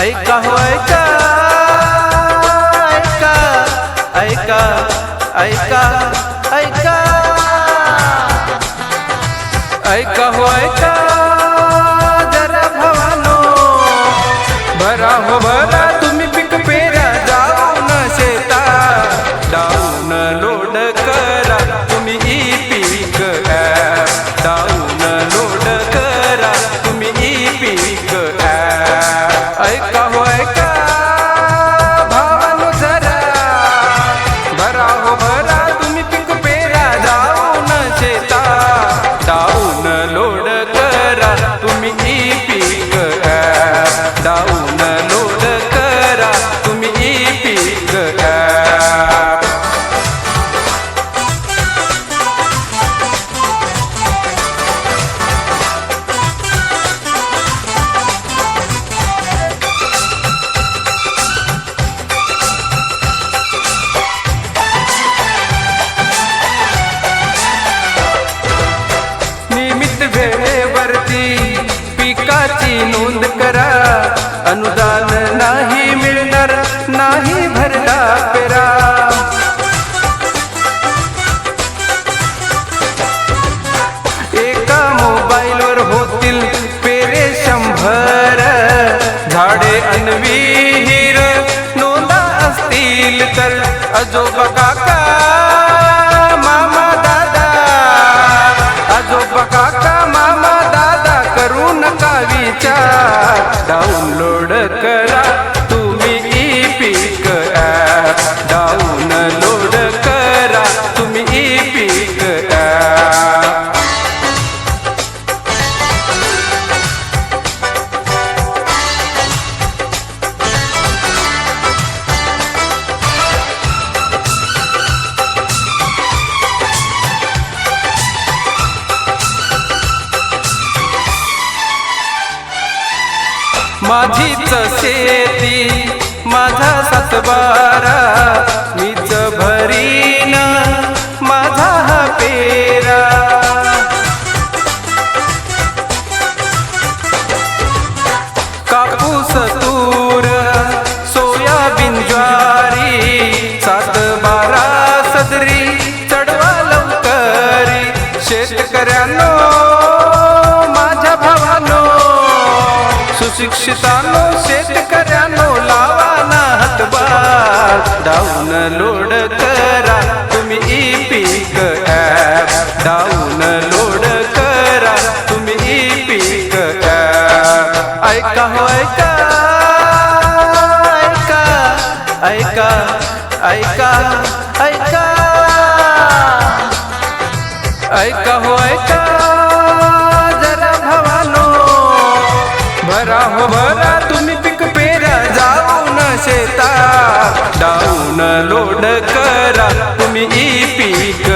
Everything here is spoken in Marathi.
ऐका हो ऐका ऐका ऐका ऐका ऐका. ऐका हो ऐका जरा भवानो. भरा हो भरा नोंद करा. अनुदान नाही मिळणार नाही भरला पेरा. एका मोबाईलवर होतील पेरे शंभर. झाडे अनविहीर नोंदा असतील तर आजोबा काका தான் க माझीच शेती माझा सातबारा सुशिक्षितानो शेतकऱ्यांनो लावा ना हातभार. डाऊन लोड करा तुम्ही ई पीक ॲप. डाऊन लोड करा तुम्ही ई पीक ॲप. ऐका हो ऐका ऐका ऐका ऐका ऐका. ऐका हो ऐका. लोड करा तुम्ही ई पीक